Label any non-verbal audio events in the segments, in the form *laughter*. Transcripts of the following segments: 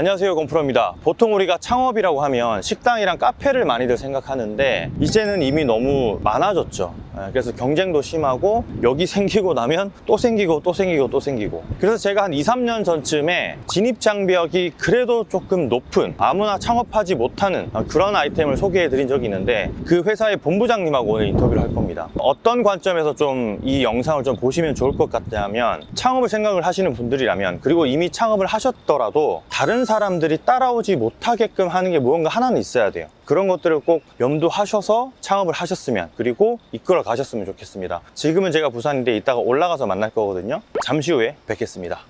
안녕하세요 공프로입니다. 보통 우리가 창업이라고 하면 식당이랑 카페를 많이들 생각하는데 이제는 이미 너무 많아졌죠. 예, 그래서 경쟁도 심하고 여기 생기고 나면 또 생기고 또 생기고 또 생기고. 그래서 제가 한 2, 3년 전쯤에 진입 장벽이 그래도 조금 높은 아무나 창업하지 못하는 그런 아이템을 소개해 드린 적이 있는데 그 회사의 본부장님하고 오늘 인터뷰를 할 겁니다. 어떤 관점에서 좀 이 영상을 좀 보시면 좋을 것 같냐면 창업을 생각을 하시는 분들이라면 그리고 이미 창업을 하셨더라도 다른 사람들이 따라오지 못하게끔 하는 게 무언가 하나는 있어야 돼요 그런 것들을 꼭 염두하셔서 창업을 하셨으면 그리고 이끌어 가셨으면 좋겠습니다. 지금은 제가 부산인데 이따가 올라가서 만날 거거든요. 잠시 후에 뵙겠습니다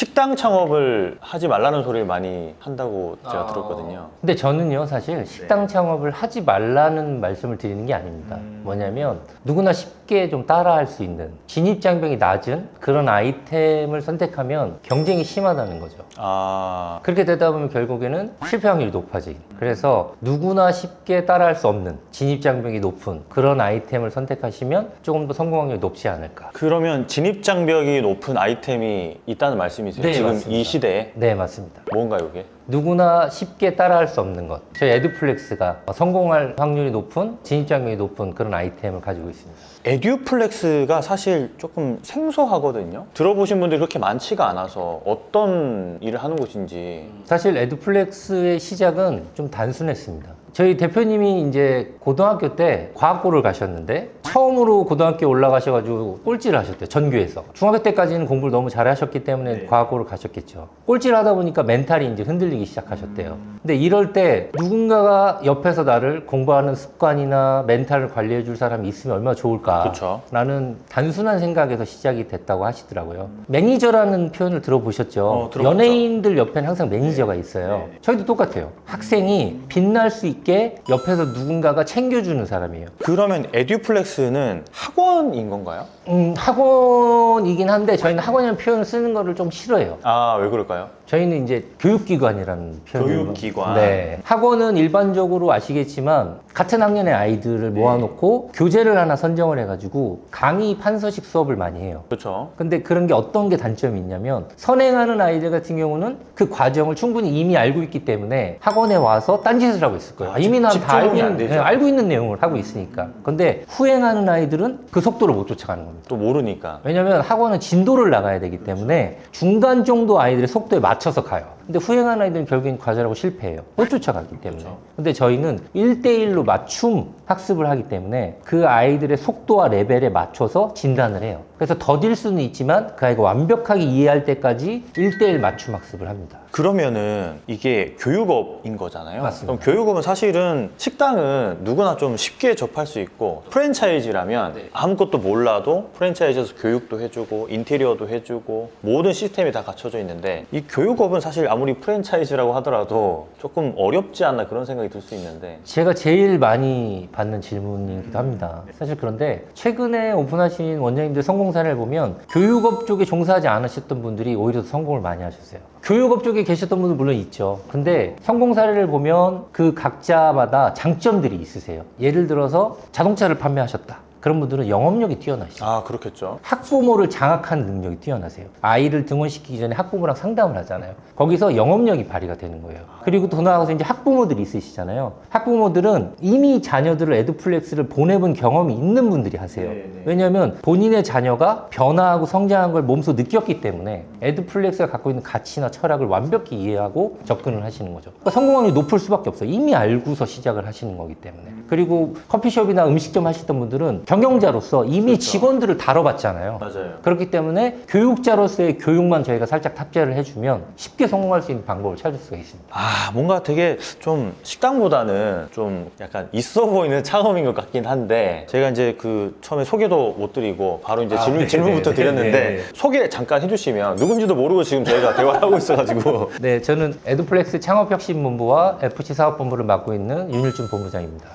식당 창업을 하지 말라는 소리를 많이 한다고 제가 들었거든요 근데 저는요 사실 식당 창업을 하지 말라는 말씀을 드리는 게 아닙니다. 뭐냐면 누구나 쉽게 좀 따라할 수 있는 진입 장벽이 낮은 그런 아이템을 선택하면 경쟁이 심하다는 거죠. 아 그렇게 되다 보면 결국에는 실패 확률이 높아지. 그래서 누구나 쉽게 따라할 수 없는 진입 장벽이 높은 그런 아이템을 선택하시면 조금 더 성공 확률이 높지 않을까. 그러면 진입 장벽이 높은 아이템이 있다는 말씀이 세요? 네, 지금 맞습니다. 이 시대에 네 맞습니다. 뭔가요, 이게? 누구나 쉽게 따라할 수 없는 것. 저희 에듀플렉스가 성공할 확률이 높은 진입 장벽이 높은 그런 아이템을 가지고 있습니다. 에듀플렉스가 사실 조금 생소하거든요. 들어보신 분들이 그렇게 많지가 않아서 어떤 일을 하는 곳인지. 사실 에듀플렉스의 시작은 좀 단순했습니다. 저희 대표님이 이제 고등학교 때 과학고를 가셨는데 처음으로 고등학교 올라가셔가지고 꼴찌를 하셨대요. 전교에서. 중학교 때까지는 공부를 너무 잘하셨기 때문에 과학고를 가셨겠죠. 꼴찌를 하다 보니까 멘탈이 이제 흔들리기 시작하셨대요. 근데 이럴 때 누군가가 옆에서 나를 공부하는 습관이나 멘탈을 관리해 줄 사람이 있으면 얼마나 좋을까. 라는 단순한 생각에서 시작이 됐다고 하시더라고요. 매니저라는 표현을 들어보셨죠? 어. 연예인들 옆에는 항상 매니저가 있어요. 저희도 똑같아요. 학생이 빛날 수 있게 옆에서 누군가가 챙겨주는 사람이에요. 그러면 에듀플렉스는 학원인 건가요? 음, 학원이긴 한데 저희는 학원이라는 표현을 쓰는 거를 좀 싫어해요. 아, 왜 그럴까요? 저희는 이제 교육기관이라는 표현을 교육기관. 네. 학원은 일반적으로 아시겠지만 같은 학년의 아이들을 모아놓고 교재를 하나 선정을 해가지고 강의 판서식 수업을 많이 해요. 그렇죠. 근데 그런 게 어떤 게 단점이 있냐면 선행하는 아이들 같은 경우는 그 과정을 충분히 이미 알고 있기 때문에 학원에 와서 딴짓을 하고 있을 거예요. 아, 이미 난 집- 다 알고 집중이 안 있는, 되죠. 네, 알고 있는 내용을 하고 있으니까. 근데 후행하는 아이들은 그 속도를 못 쫓아가는 겁니다. 또 모르니까. 왜냐면 학원은 진도를 나가야 되기 때문에 중간 정도 아이들의 속도에 맞춰서 가요. 근데 후행하는 아이들은 결국엔 과제라고 실패해요. 못 쫓아가기 때문에. 근데 저희는 1대1로 맞춤 학습을 하기 때문에 그 아이들의 속도와 레벨에 맞춰서 진단을 해요. 그래서 더딜 수는 있지만 그 아이가 완벽하게 이해할 때까지 1대1 맞춤 학습을 합니다. 그러면은 이게 교육업인 거잖아요. 맞습니다. 그럼 교육업은 사실은 식당은 누구나 좀 쉽게 접할 수 있고 프랜차이즈라면 네. 아무것도 몰라도 프랜차이즈에서 교육도 해주고 인테리어도 해주고 모든 시스템이 다 갖춰져 있는데 이 교육업은 사실 아무리 프랜차이즈라고 하더라도 조금 어렵지 않나 그런 생각이 들 수 있는데 제가 제일 많이 받는 질문이기도 합니다. 사실 그런데 최근에 오픈하신 원장님들 성공 사례를 보면 교육업 쪽에 종사하지 않으셨던 분들이 오히려 더 성공을 많이 하셨어요. 교육업 쪽에 계셨던 분들 물론 있죠. 근데 성공 사례를 보면 그 각자마다 장점들이 있으세요. 예를 들어서 자동차를 판매하셨다. 그런 분들은 영업력이 뛰어나시죠. 아 그렇겠죠. 학부모를 장악하는 능력이 뛰어나세요. 아이를 등원시키기 전에 학부모랑 상담을 하잖아요. 거기서 영업력이 발휘가 되는 거예요. 그리고 더 나아가서 이제 학부모들이 있으시잖아요. 학부모들은 이미 자녀들을 에듀플렉스를 보내본 경험이 있는 분들이 하세요. 왜냐하면 본인의 자녀가 변화하고 성장한 걸 몸소 느꼈기 때문에 에듀플렉스가 갖고 있는 가치나 철학을 완벽히 이해하고 접근을 하시는 거죠. 그러니까 성공 확률이 높을 수밖에 없어요. 이미 알고서 시작을 하시는 거기 때문에. 그리고 커피숍이나 음식점 하시던 분들은 경영자로서 이미 직원들을 다뤄봤잖아요. 맞아요. 그렇기 때문에 교육자로서의 교육만 저희가 살짝 탑재를 해주면 쉽게 성공할 수 있는 방법을 찾을 수가 있습니다. 아 뭔가 되게 좀 식당보다는 좀 약간 있어 보이는 창업인 것 같긴 한데 제가 이제 그 처음에 소개도 못 드리고 바로 이제 아, 질문, 네, 질문부터 네, 드렸는데 네, 네. 소개 잠깐 해주시면 누군지도 모르고 지금 저희가 대화를 하고 있어가지고 *laughs* 네, 저는 에듀플렉스 창업혁신본부와 FC 사업본부를 맡고 있는 윤일준 본부장입니다.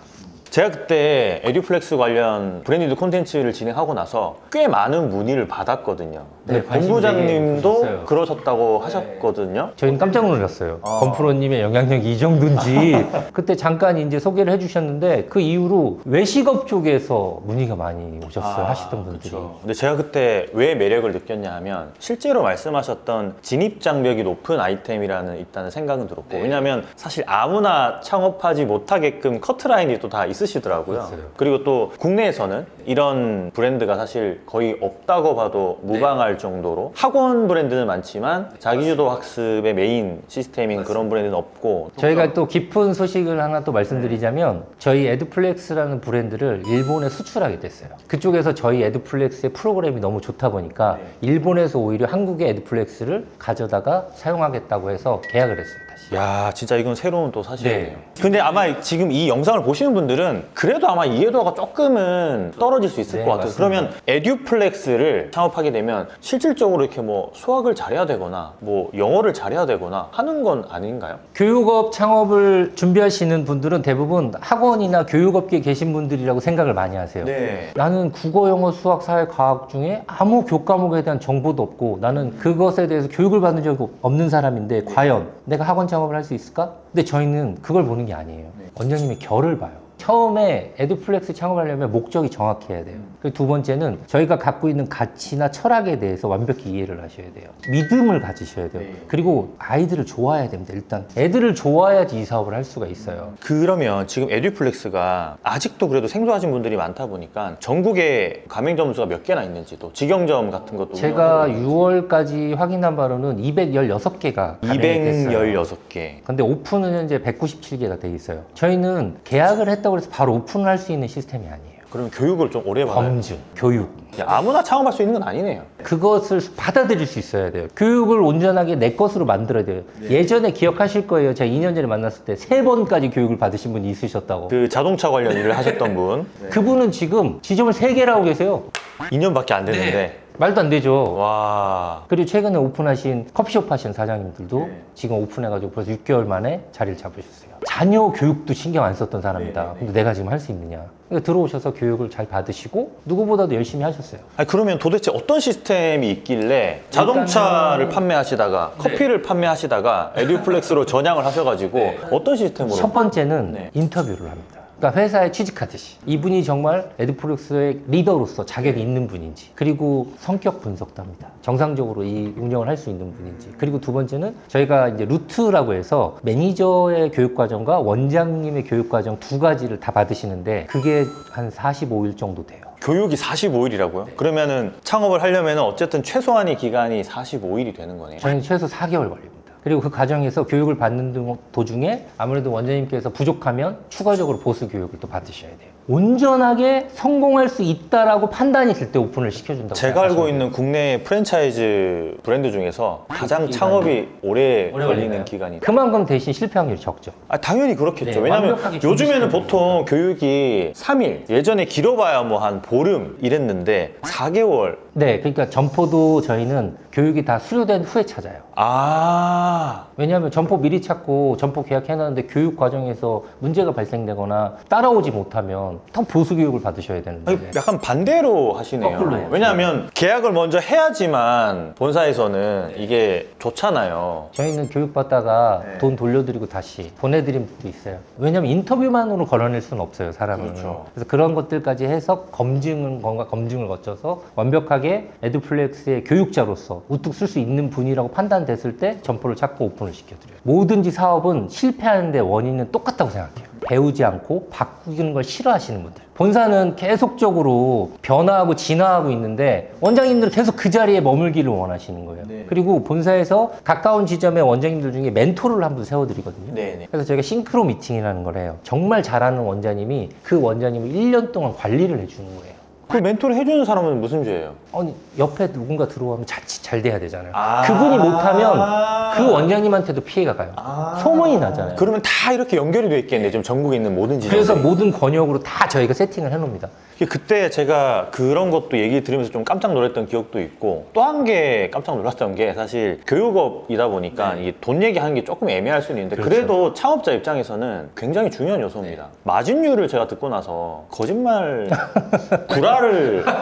제가 그때 에듀플렉스 관련 브랜디드 콘텐츠를 진행하고 나서 꽤 많은 문의를 받았거든요. 네, 관심 되게 본부장님도 주셨어요. 네. 그러셨다고 하셨거든요. 저희는 깜짝 놀랐어요. 아. 건프로님의 영향력이 이 정도인지. *laughs* 그때 잠깐 이제 소개를 해주셨는데 그 이후로 외식업 쪽에서 문의가 많이 오셨어요. 아, 하시던 분들이. 그쵸. 근데 제가 그때 왜 매력을 느꼈냐 하면 실제로 말씀하셨던 진입 장벽이 높은 아이템이라는 있다는 생각은 들었고 네. 왜냐하면 사실 아무나 창업하지 못하게끔 커트라인이 또 다 있으 시더라고요. 있어요. 그리고 또 국내에서는 이런 브랜드가 사실 거의 없다고 봐도 네. 무방할 정도로 학원 브랜드는 많지만 자기주도 학습의 메인 시스템인 그런 브랜드는 없고 저희가 또 깊은 소식을 하나 또 말씀드리자면 저희 에드플렉스라는 브랜드를 일본에 수출하게 됐어요. 그쪽에서 저희 에드플렉스의 프로그램이 너무 좋다 보니까 일본에서 오히려 한국의 에드플렉스를 가져다가 사용하겠다고 해서 계약을 했어요. 야 진짜 이건 새로운 또 사실이네요. 네. 근데 아마 지금 이 영상을 보시는 분들은 그래도 아마 이해도가 조금은 떨어질 수 있을 네, 것 같아요. 맞습니다. 그러면 에듀플렉스를 창업하게 되면 실질적으로 이렇게 뭐 수학을 잘해야 되거나 뭐 영어를 잘해야 되거나 하는 건 아닌가요? 교육업 창업을 준비하시는 분들은 대부분 학원이나 교육업계에 계신 분들이라고 생각을 많이 하세요. 네. 나는 국어, 영어, 수학, 사회, 과학 중에 아무 교과목에 대한 정보도 없고 나는 그것에 대해서 교육을 받은 적이 없는 사람인데 과연 내가 학원 창업 을 할 수 있을까? 근데 저희는 그걸 보는 게 아니에요. 원장님의 결을 봐요. 처음에 에듀플렉스 창업하려면 목적이 정확해야 돼요. 그리고 두 번째는 저희가 갖고 있는 가치나 철학에 대해서 완벽히 이해를 하셔야 돼요. 믿음을 가지셔야 돼요. 그리고 아이들을 좋아해야 됩니다. 일단 애들을 좋아해야지 이 사업을 할 수가 있어요. 그러면 지금 에듀플렉스가 아직도 그래도 생소하신 분들이 많다 보니까 전국에 가맹점 수가 몇 개나 있는지도 직영점 같은 것도 제가 6월까지 확인한 바로는 216개가 216개. 근데 오픈은 현재 197개가 돼 있어요. 저희는 계약을 했 다고 해서 바로 오픈을 할 수 있는 시스템이 아니에요. 그럼 교육을 좀 오래 받아요. 검증, 교육. 야, 아무나 창업할 수 있는 건 아니네요. 그것을 받아들일 수 있어야 돼요. 교육을 온전하게 내 것으로 만들어야 돼요. 예전에 기억하실 거예요. 제가 2년 전에 만났을 때 세 번까지 교육을 받으신 분이 있으셨다고. 그 자동차 관련 일을 하셨던 분 *laughs* 그분은 지금 지점을 세개를 하고 계세요. 2년밖에 안 됐는데 말도 안 되죠. 와 그리고 최근에 오픈하신 커피숍 하신 사장님들도 지금 오픈해가지고 벌써 6개월 만에 자리를 잡으셨어요. 자녀 교육도 신경 안 썼던 사람이다. 근데 내가 지금 할 수 있느냐. 그러니까 들어오셔서 교육을 잘 받으시고 누구보다도 열심히 하셨어요. 아니, 그러면 도대체 어떤 시스템이 있길래 자동차를 판매하시다가 커피를 판매하시다가 에듀플렉스로 전향을 하셔가지고 어떤 시스템으로 첫 번째는 네. 인터뷰를 합니다. 그러니까 회사에 취직하듯이 이분이 정말 에드플렉스의 리더로서 자격이 있는 분인지 그리고 성격 분석도 합니다. 정상적으로 이 운영을 할 수 있는 분인지 그리고 두 번째는 저희가 이제 루트라고 해서 매니저의 교육 과정과 원장님의 교육 과정 두 가지를 다 받으시는데 그게 한 45일 정도 돼요. 교육이 45일이라고요? 그러면은 창업을 하려면 어쨌든 최소한의 기간이 45일이 되는 거네요. 저희는 최소 4개월 걸립니다. 그리고 그 과정에서 교육을 받는 등- 도중에 아무래도 원장님께서 부족하면 추가적으로 보수 교육을 또 받으셔야 돼요. 온전하게 성공할 수 있다라고 판단이 들 때 오픈을 시켜준다고. 제가 알고 있는 국내 프랜차이즈 브랜드 중에서 가장 창업이 오래, 오래 걸리는? 기간이 그만큼 대신 실패 확률이 적죠. 아, 당연히 그렇겠죠. 네, 왜냐면 완벽하게 요즘에는 보통 교육이 3일, 예전에 길어봐야 뭐 한 보름 이랬는데 4개월. 네, 그러니까 점포도 저희는 교육이 다 수료된 후에 찾아요. 아, 왜냐하면 점포 미리 찾고 점포 계약해놨는데 교육 과정에서 문제가 발생되거나 따라오지 못하면 더 보수 교육을 받으셔야 되는데. 아니, 약간 반대로 하시네요. 거꾸로. 왜냐하면 계약을 먼저 해야지만 본사에서는 이게 좋잖아요. 저희는 교육받다가 네. 돈 돌려드리고 다시 보내드린 분도 있어요. 왜냐면 인터뷰만으로 걸어낼 수는 없어요, 사람은. 그렇죠. 그래서 그런 것들까지 해서 검증은 건가 검증을 거쳐서 완벽하게 에듀플렉스의 교육자로서 우뚝 쓸 수 있는 분이라고 판단됐을 때 점포를 찾고 오픈을 시켜드려요. 뭐든지 사업은 실패하는데 원인은 똑같다고 생각해요. 배우지 않고 바꾸는 걸 싫어하시는 분들. 본사는 계속적으로 변화하고 진화하고 있는데 원장님들은 계속 그 자리에 머물기를 원하시는 거예요. 네. 그리고 본사에서 가까운 지점의 원장님들 중에 멘토를 한 분 세워드리거든요. 네네. 그래서 저희가 싱크로 미팅이라는 걸 해요. 정말 잘하는 원장님이 그 원장님을 1년 동안 관리를 해주는 거예요. 그 멘토를 해주는 사람은 무슨 죄예요? 아니 옆에 누군가 들어오면 자칫 잘 돼야 되잖아요. 아. 그분이 못하면 그 원장님한테도 피해가 가요. 아. 소문이 나잖아요. 그러면 다 이렇게 연결이 돼 있겠네. 지금 전국에 있는 모든 지점. 그래서 모든 권역으로 다 저희가 세팅을 해놓습니다. 그때 제가 그런 것도 얘기 들으면서 좀 깜짝 놀랐던 기억도 있고 또한개 깜짝 놀랐던 게 사실 교육업이다 보니까 이게 돈 얘기하는 게 조금 애매할 수는 있는데 그렇죠. 그래도 창업자 입장에서는 굉장히 중요한 요소입니다. 마진율을 제가 듣고 나서 거짓말 *laughs* 구라를 뻥을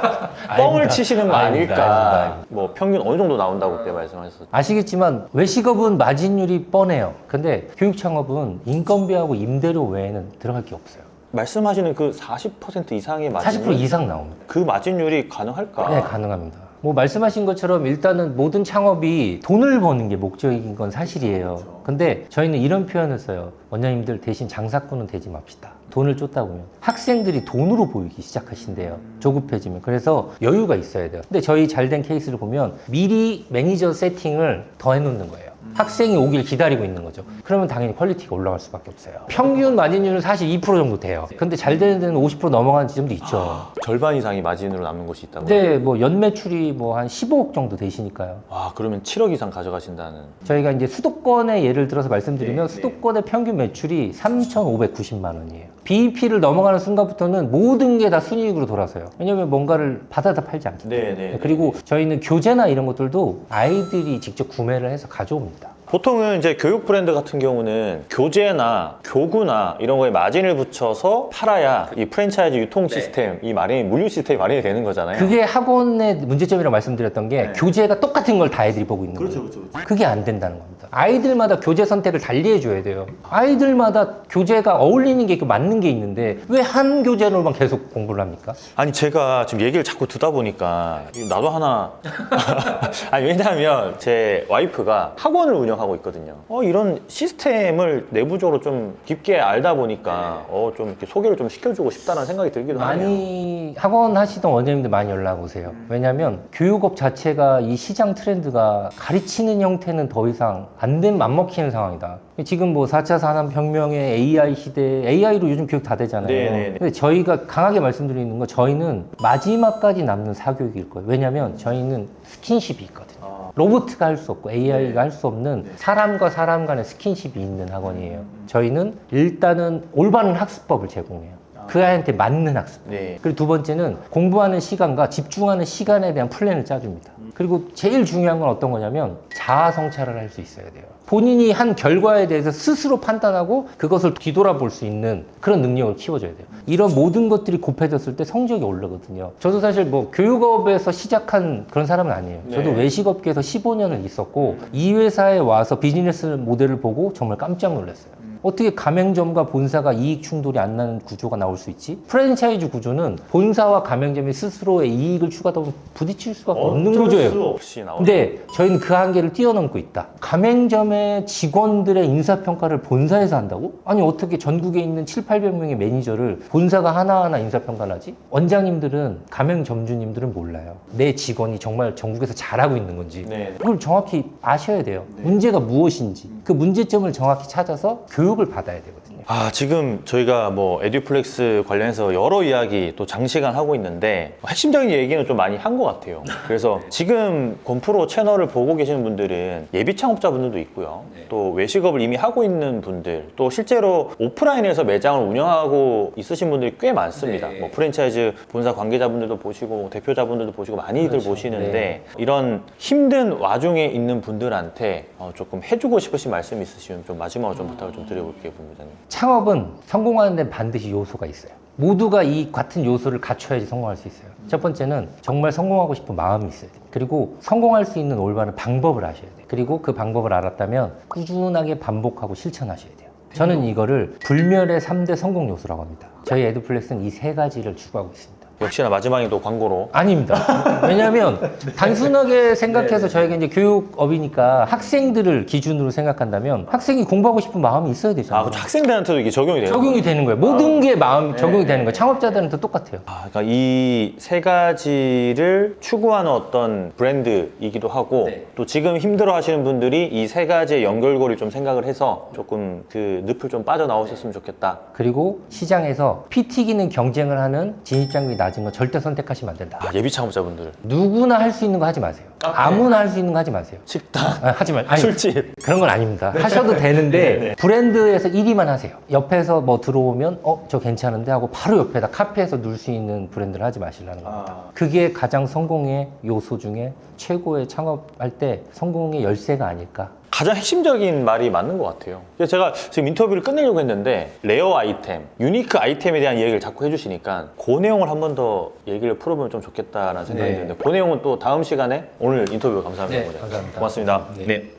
아닙니다. 치시는 거 아닙니다. 아닐까? 아닙니다. 뭐 평균 어느 정도 나온다고 그때 말씀하셨었죠. 아시겠지만 외식업은 마진율이 뻔해요. 근데 교육 창업은 인건비하고 임대료 외에는 들어갈 게 없어요. 말씀하시는 그 40% 이상의 마진율 40% 이상 나옵니다. 그 마진율이 가능할까? 네, 가능합니다. 뭐 말씀하신 것처럼 일단은 모든 창업이 돈을 버는 게 목적인 건 사실이에요. 근데 저희는 이런 표현을 써요. 원장님들 대신 장사꾼은 되지 맙시다. 돈을 쫓다 보면 학생들이 돈으로 보이기 시작하신대요. 조급해지면. 그래서 여유가 있어야 돼요. 근데 저희 잘 된 케이스를 보면 미리 매니저 세팅을 더 해놓는 거예요. 학생이 오길 기다리고 있는 거죠. 그러면 당연히 퀄리티가 올라갈 수밖에 없어요. 평균 마진율은 사실 2% 정도 돼요. 근데 잘 되는 데는 50% 넘어가는 지점도 있죠. 절반 이상이 마진으로 남는 곳이 있다고. 근데 뭐 연매출이 뭐 한 15억 정도 되시니까요. 와 그러면 7억 이상 가져가신다는. 저희가 이제 수도권의 예를 들어서 말씀드리면 수도권의 평균 매출이 3,590만 원이에요. BEP를 넘어가는 순간부터는 모든 게 다 순이익으로 돌아서요. 왜냐면 뭔가를 받아다 팔지 않기 때문에. 네네. 그리고 저희는 교재나 이런 것들도 아이들이 직접 구매를 해서 가져옵니다. 보통은 이제 교육 브랜드 같은 경우는 교재나 교구나 이런 거에 마진을 붙여서 팔아야 이 프랜차이즈 유통 시스템, 이 마련이 물류 시스템이 마련이 되는 거잖아요. 그게 학원의 문제점이라고 말씀드렸던 게 교재가 똑같은 걸 다 애들이 보고 있는 거예요. 그게 안 된다는 겁니다. 아이들마다 교재 선택을 달리 해줘야 돼요. 아이들마다 교재가 어울리는 게 있고 맞는 게 있는데 왜 한 교재로만 계속 공부를 합니까? 아니 제가 지금 얘기를 자꾸 듣다 보니까 나도 하나 *laughs* 아니 왜냐하면 제 와이프가 학원을 운영하고 있거든요. 어 이런 시스템을 내부적으로 좀 깊게 알다 보니까 어 좀 이렇게 소개를 좀 시켜주고 싶다는 생각이 들기도 하네요. 많이 학원 하시던 원장님들 많이 연락 오세요. 왜냐하면 교육업 자체가 이 시장 트렌드가 가르치는 형태는 더 이상 안 된, 안 먹히는 상황이다. 지금 뭐 4차 산업혁명의 AI 시대, AI로 요즘 교육 다 되잖아요. 네 네 네. 근데 저희가 강하게 말씀드리는 건 저희는 마지막까지 남는 사교육일 거예요. 왜냐하면 저희는 스킨십이 있거든요. 아. 로봇가 할 수 없고 AI가 할 수 없는 사람과 사람 간의 스킨십이 있는 학원이에요. 저희는 일단은 올바른 학습법을 제공해요. 그 아이한테 맞는 학습. 네. 그리고 두 번째는 공부하는 시간과 집중하는 시간에 대한 플랜을 짜줍니다. 그리고 제일 중요한 건 어떤 거냐면 자아 성찰을 할 수 있어야 돼요. 본인이 한 결과에 대해서 스스로 판단하고 그것을 뒤돌아볼 수 있는 그런 능력을 키워줘야 돼요. 이런 모든 것들이 곱해졌을 때 성적이 오르거든요. 저도 사실 뭐 교육업에서 시작한 그런 사람은 아니에요. 저도 네. 외식업계에서 15년을 있었고 이 회사에 와서 비즈니스 모델을 보고 정말 깜짝 놀랐어요. 어떻게 가맹점과 본사가 이익 충돌이 안 나는 구조가 나올 수 있지? 프랜차이즈 구조는 본사와 가맹점이 스스로의 이익을 추가하다 보면 부딪힐 수가 없는 어쩔 구조예요. 수 없이 나오는. 근데 저희는 그 한계를 뛰어넘고 있다. 가맹점의 직원들의 인사평가를 본사에서 한다고? 아니, 어떻게 전국에 있는 7, 800명의 매니저를 본사가 하나하나 인사평가를 하지? 원장님들은, 가맹점주님들은 몰라요. 내 직원이 정말 전국에서 잘하고 있는 건지. 네. 그걸 정확히 아셔야 돼요. 문제가 무엇인지. 그 문제점을 정확히 찾아서 교육 을 받아야 되거든요. 아, 지금 저희가 뭐 에듀플렉스 관련해서 여러 이야기 또 장시간 하고 있는데 핵심적인 얘기는 좀 많이 한 것 같아요. 그래서 지금 곤프로 채널을 보고 계시는 분들은 예비 창업자분들도 있고요. 또 외식업을 이미 하고 있는 분들, 또 실제로 오프라인에서 매장을 운영하고 있으신 분들이 꽤 많습니다. 뭐 프랜차이즈 본사 관계자분들도 보시고 대표자분들도 보시고 많이들 보시는데 이런 힘든 와중에 있는 분들한테 어, 조금 해주고 싶으신 말씀 있으시면 좀 마지막으로 좀 부탁을 좀 드려볼게요, 본부장님. 창업은 성공하는 데 반드시 요소가 있어요. 모두가 이 같은 요소를 갖춰야지 성공할 수 있어요. 첫 번째는 정말 성공하고 싶은 마음이 있어야 돼요. 그리고 성공할 수 있는 올바른 방법을 아셔야 돼요. 그리고 그 방법을 알았다면 꾸준하게 반복하고 실천하셔야 돼요. 저는 이거를 불멸의 3대 성공 요소라고 합니다. 저희 에듀플렉스는 이 세 가지를 추구하고 있습니다. 역시나 마지막에 또 광고로 아닙니다. 왜냐하면 단순하게 생각해서 저희가 이제 교육업이니까 학생들을 기준으로 생각한다면 학생이 공부하고 싶은 마음이 있어야 아, 되잖아요. 그 학생들한테도 이게 적용이 돼요. 적용이 되는 거예요. 모든 게 마음 적용이 되는 거예요. 창업자들한테 똑같아요. 아, 그러니까 이 세 가지를 추구하는 어떤 브랜드이기도 하고 또 지금 힘들어 하시는 분들이 이 세 가지의 연결고리 좀 생각을 해서 조금 그 늪을 좀 빠져나오셨으면 좋겠다. 그리고 시장에서 피 튀기는 경쟁을 하는 진입장벽이 낮은 낮은 건 절대 선택하시면 안 된다. 아, 예비 창업자분들. 누구나 할 수 있는 거 하지 마세요. 아무나 할 수 있는 거 하지 마세요. 식당, 아, 하지 마. 아니, 술집. 그런 건 아닙니다. 하셔도 되는데 브랜드에서 1위만 하세요. 옆에서 뭐 들어오면 어 저 괜찮은데 하고 바로 옆에다 카페에서 눌 수 있는 브랜드를 하지 마시라는 겁니다. 아. 그게 가장 성공의 요소 중에 최고의 창업할 때 성공의 열쇠가 아닐까. 가장 핵심적인 말이 맞는 것 같아요. 그래서 제가 지금 인터뷰를 끝내려고 했는데 레어 아이템, 유니크 아이템에 대한 얘기를 자꾸 해주시니까 그 내용을 한 번 더 얘기를 풀어보면 좀 좋겠다라는 생각이 네. 드는데 그 내용은 또 다음 시간에 오늘 인터뷰 감사합니다. 네. 감사합니다. 고맙습니다. 네. 네.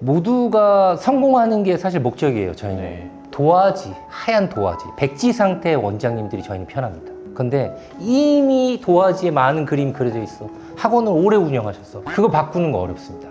모두가 성공하는 게 사실 목적이에요. 저희는 네. 도화지, 하얀 도화지, 백지 상태의 원장님들이 저희는 편합니다. 근데 이미 도화지에 많은 그림이 그려져 있어. 학원을 오래 운영하셨어. 그거 바꾸는 거 어렵습니다.